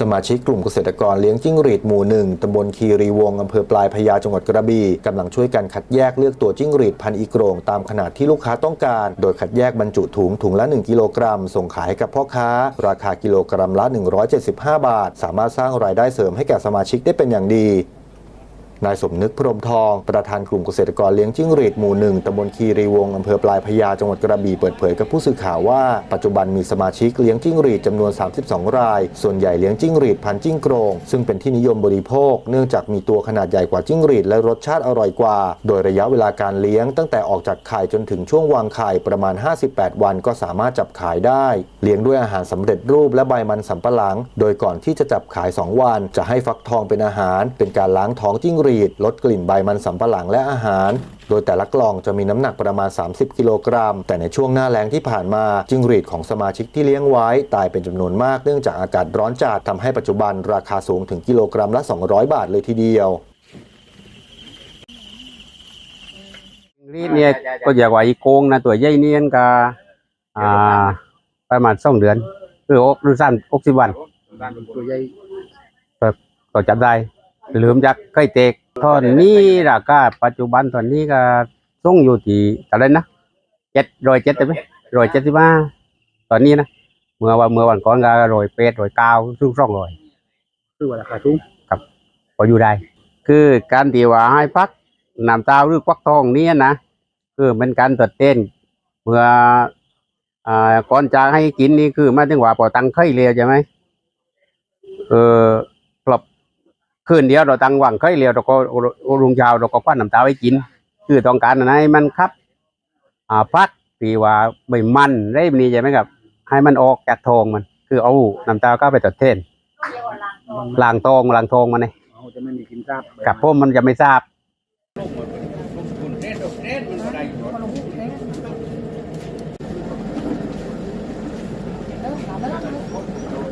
สมาชิกกลุ่มเกษตรกรเลี้ยงจิ้งหรีดหมู่หนึ่งตำบลคีรีวงอำเภอปลายพญาจังหวัดกระบี่กำลังช่วยกันคัดแยกเลือกตัวจิ้งหรีดพันธุ์อีโกรงตามขนาดที่ลูกค้าต้องการ โดยคัดแยกบรรจุถุงถุงละ 1 กิโลกรัม ส่งขายให้กับพ่อค้า ราคากิโลกรัมละ 175 บาท สามารถสร้างรายได้เสริมให้แก่สมาชิกได้เป็นอย่างดี นายสมนึกพรมทอง ประธานกลุ่มเกษตรกรเลี้ยงจิ้งหรีดหมู่หนึ่งตำบลคีรีวงอำเภอปลายพญาจังหวัดกระบี่เปิดเผยกับผู้สื่อข่าวว่า ปัจจุบันมีสมาชิกเลี้ยงจิ้งหรีดจำนวน 32 ราย ส่วนใหญ่เลี้ยงจิ้งหรีดพันจิ้งโกรงซึ่งเป็นที่นิยมบริโภค เนื่องจากมีตัวขนาดใหญ่กว่าจิ้งหรีดและรสชาติอร่อยกว่า โดยระยะเวลาการเลี้ยงตั้งแต่ออกจากไข่จนถึงช่วงวางไข่ประมาณ 58 วันก็สามารถจับขายได้ เลี้ยงด้วยอาหารสำเร็จรูปและใบมันสำปะหลัง โดยก่อนที่จะจับขาย 2 วัน จะให้ฟักทองเป็นอาหาร เป็นการล้างท้องจิ้งหรีดลดกลิ่นใบมันสำปะหลังและอาหาร โดยแต่ละกล่องจะมีน้ำหนักประมาณ 30 กิโลกรัม แต่ในช่วงหน้าแล้งที่ผ่านมา จิ้งหรีดของสมาชิกที่เลี้ยงไว้ ตายเป็นจำนวนมากเนื่องจากอากาศร้อนจัดทำให้ปัจจุบันราคาสูงถึงกิโลกรัมละ 200 บาทเลยทีเดียวรีดเนี่ยก็อยากว่าอีโกงนะตัวใหญ่เนียนก็อ่าประมาณสองเดือนหรืออกหรือสั้นอกสิบวันตัวใหญ่ก็จับได้ ลืมจากไข่เตกตอนนี้ราคาปัจจุบันตอนนี้ก็ส่งอยู่ที่อะไรนะเจ็ดร้อยเจ็ดไหมร้อยเจ็ดสิบห้าตอนนี้นะเมื่อวันเมื่อวันก่อนก็ร้อยเป็ดร้อยเก้าซึ่งสองร้อยคือว่าราคาสูงพออยู่ได้ คือการที่ว่าให้พักน้ำตาหรือควักทองนี้นะคือเป็นการตัดเต้นเมื่ออ่าก่อนจะให้กินนี่คือหมายถึงว่าพอตังไข่เรียวใช่ไหมเออกลับ คืนเดียวเราตังหวังไข่เรียวเราก็รุงเช้าเราก็คว้าน้ำตาไว้กิน คือต้องการอะไรมันครับ อ่าพักที่ว่าใบมันได้แบบนี้ใช่ไหมครับ ให้มันออกจากทองมัน คือเอาน้ำตาก็ไปตัดเต้นล้างทองล้างทองมันเนี่ยเขาจะไม่มีกินทราบกับพวกมันจะไม่ทราบเ